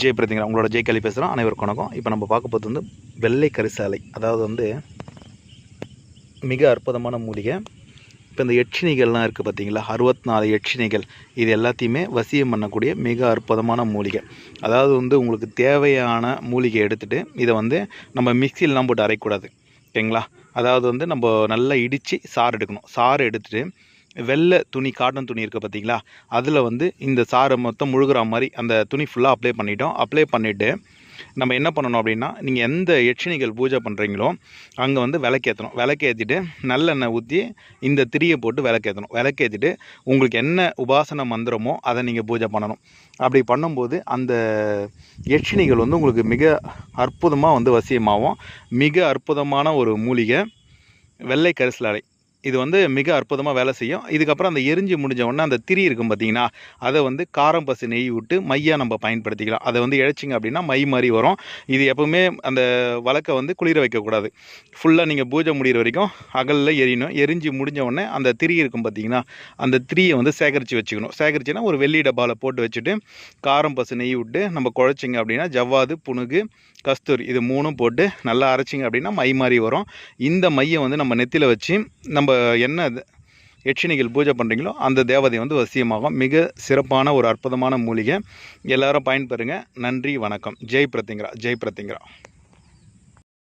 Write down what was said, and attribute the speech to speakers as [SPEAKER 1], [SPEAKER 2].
[SPEAKER 1] ஜெய் பிரதிங்கரா உங்களோட ஜெய் கலி பேசுகிறோம் அனைவருக்கும் வணக்கம். இப்போ நம்ம பார்க்க போகிறது வந்து வெள்ளை கரிசாலை. அதாவது வந்து மிக அற்புதமான மூலிகை. இப்போ இந்த எட்சினிகள்லாம் இருக்குது பார்த்தீங்களா அறுபத்தி நாலு எட்சினிகள் இது எல்லாத்தையுமே வசியம் பண்ணக்கூடிய மிக அற்புதமான மூலிகை. அதாவது வந்து உங்களுக்கு தேவையான மூலிகை எடுத்துகிட்டு இதை வந்து நம்ம மிக்சிலெலாம் போட்டு அரைக்கூடாது ஓகேங்களா? அதாவது வந்து நம்ம நல்லா இடித்து சாறு எடுக்கணும். சாறு எடுத்துகிட்டு வெள்ளை துணி காட்டன் துணி இருக்குது பார்த்தீங்களா அதில் வந்து இந்த சாறு மொத்தம் முழுகிற மாதிரி அந்த துணி ஃபுல்லாக அப்ளை பண்ணிட்டோம். அப்ளை பண்ணிவிட்டு நம்ம என்ன பண்ணணும் அப்படின்னா நீங்கள் எந்த யட்சினிகள் பூஜை பண்ணுறீங்களோ அங்கே வந்து விளக்கேற்றணும் விளக்கேற்றிட்டு நல்லெண்ணெய் ஊற்றி இந்த திரியை போட்டு விளக்கேற்றணும் விளக்கேற்றிட்டு உங்களுக்கு என்ன உபாசன மந்திரமோ அதை நீங்கள் பூஜை பண்ணணும். அப்படி பண்ணும்போது அந்த யட்சினிகள் வந்து உங்களுக்கு மிக அற்புதமாக வந்து வசியமாகும். மிக அற்புதமான ஒரு மூலிகை வெள்ளை கரிசலாடை இது வந்து மிக அற்புதமாக வேலை செய்யும். இதுக்கப்புறம் அந்த எரிஞ்சு முடிஞ்ச உடனே அந்த திரி இருக்கும் பார்த்தீங்கன்னா அதை வந்து காரம் பசு நெய் விட்டு மையாக நம்ம பயன்படுத்திக்கலாம். அதை வந்து இழைச்சிங்க அப்படின்னா மை மாதிரி வரும். இது எப்பவுமே அந்த வழக்கை வந்து குளிர வைக்கக்கூடாது. ஃபுல்லாக நீங்கள் பூஜை முடிகிற வரைக்கும் அகலில் எரியணும். எரிஞ்சு முடிஞ்ச உடனே அந்த திரி இருக்கும் பார்த்தீங்கன்னா அந்த திரியை வந்து சேகரித்து வச்சுக்கணும். சேகரிச்சுன்னா ஒரு வெள்ளி டப்பாவில் போட்டு வச்சுட்டு காரம் பசு நெய் விட்டு நம்ம குழைச்சிங்க அப்படின்னா ஜவ்வாது புணுகு கஸ்தூரி இது மூணும் போட்டு நல்லா அரைச்சிங்க அப்படின்னா மை மாதிரி வரும். இந்த மையை வந்து நம்ம நெத்தியில் வச்சு நம்ம என்ன யட்சினிகள் பூஜை பண்ணுறீங்களோ அந்த தேவதை வந்து வசியமாகும். மிக சிறப்பான ஒரு அற்புதமான மூலிகை. எல்லாரும் பயன்பெறுங்க. நன்றி வணக்கம். ஜெய் பிரத்திங்கரா ஜெய் பிரத்திங்கரா